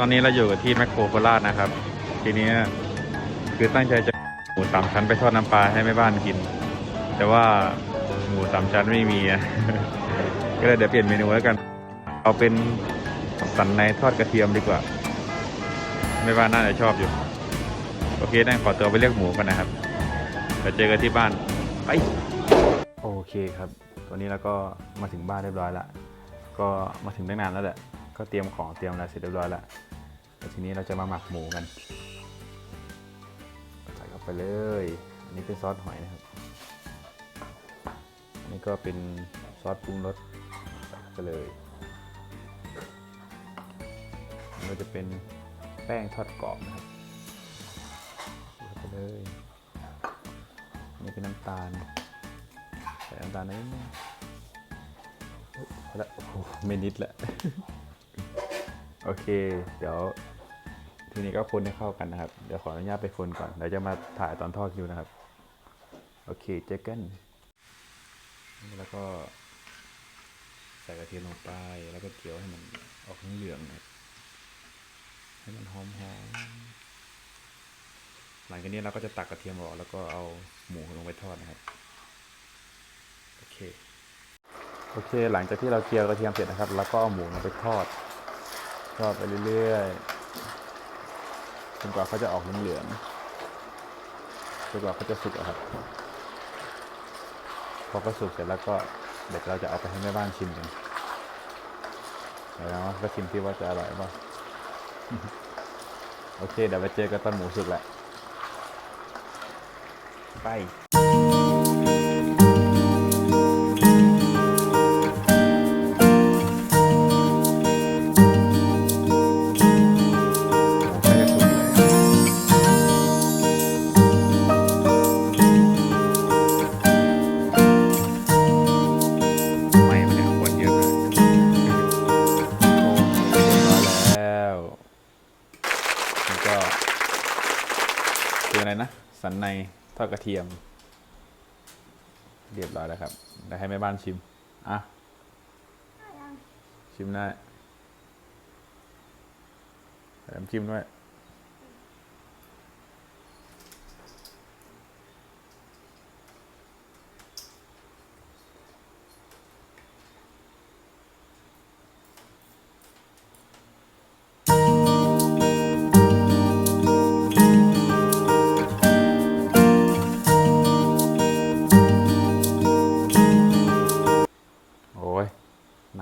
ตอนนี้เราอยู่ที่แมคโครโคราชนะครับ ทีนี้คือตั้งใจจะหมูสามชั้นไปทอดน้ำปลาให้แม่บ้านกิน แต่ว่าหมูสามชั้นไม่มีก็เลยเดี๋ยวเปลี่ยนเมนูแล้วกัน เอาเป็นสันในทอดกระเทียมดีกว่าแม่บ้านน่าจะชอบอยู่ โอเคนั่งขอตัวไปเรียกหมูกันนะครับเดี๋ยวเจอกันที่บ้านไปโอเคครับวันนี้เราก็มาถึงบ้านเรียบร้อยละก็มาถึงตั้งนานแล้วแหละ ก็เตรียมของเตรียมอะไรเสร็จเรียบร้อยแล้วทีนี้เราจะมาหมักหมูกันใส่เข้าไปเลยอันนี้เป็นซอสหอยนะครับอันนี้ก็เป็นซอสปรุงรสใส่เข้าไปเลยอันนี้ก็จะเป็นแป้งทอดกรอบนะครับใส่เข้าไปเลยอันนี่เป็นน้ำตาลใส่น้ำตาลนิดนึงเฮ้ยพอละโอ้โหไม่นิดละ โอเค เดี๋ยวทีนี้ก็คนให้เข้ากันนะครับ เดี๋ยวขออนุญาตไปคนก่อน เดี๋ยวจะมาถ่ายตอนทอดคิวนะครับ โอเค เจอกันแล้วก็ใส่กระเทียมลงไป แล้วก็เจียวให้มันออกเหลืองๆนะให้มันหอมๆหลังจากนี้เราก็จะตักกระเทียมออก แล้วก็เอาหมูลงไปทอดนะครับ โอเค โอเค หลังจากที่เราเจียวกระเทียมเสร็จนะครับ แล้วก็เอาหมูลงไปทอด ทอดไปเรื่อยๆจนกว่าเขาจะออกเหลืองๆจนกว่าเขาจะสุกครับพอเขาสุกเสร็จแล้วก็เดี๋ยวเราจะเอาไปให้แม่บ้านชิมกันเดี๋ยวก็ชิมที่ว่าจะอร่อยเปล่าโอเค เดี๋ยวไปเจอกันตอนหมูสุกแหละ ไป ก็คืออะไรนะ สันในทอดกระเทียม เรียบร้อยแล้วครับเดี๋ยวให้แม่บ้านชิม อะ ชิมได้ใส่น้ำจิ้มด้วย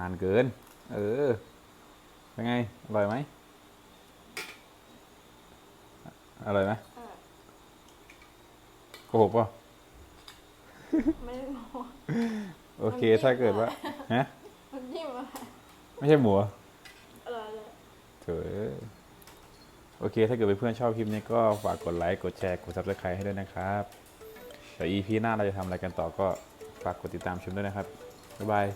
านเกิน เออ เป็นไง อร่อยไหม อร่อยไหมโกหกเปล่ะ ไม่ได้บอกโอเค ถ้าเกิดว่า ฮะ มันจิ้มอะไรไม่ใช่หมูเหรออร่อยเลยเถอะโอเค ถ้าเกิดเพื่อนๆชอบคลิปนี้ก็ฝากกดไลค์ กดแชร์ กด subscribe ให้ด้วยนะครับเดี๋ยว EP หน้าเราจะทำอะไรกันต่อก็ฝากกดติดตามชมด้วยนะครับ บ๊ายบาย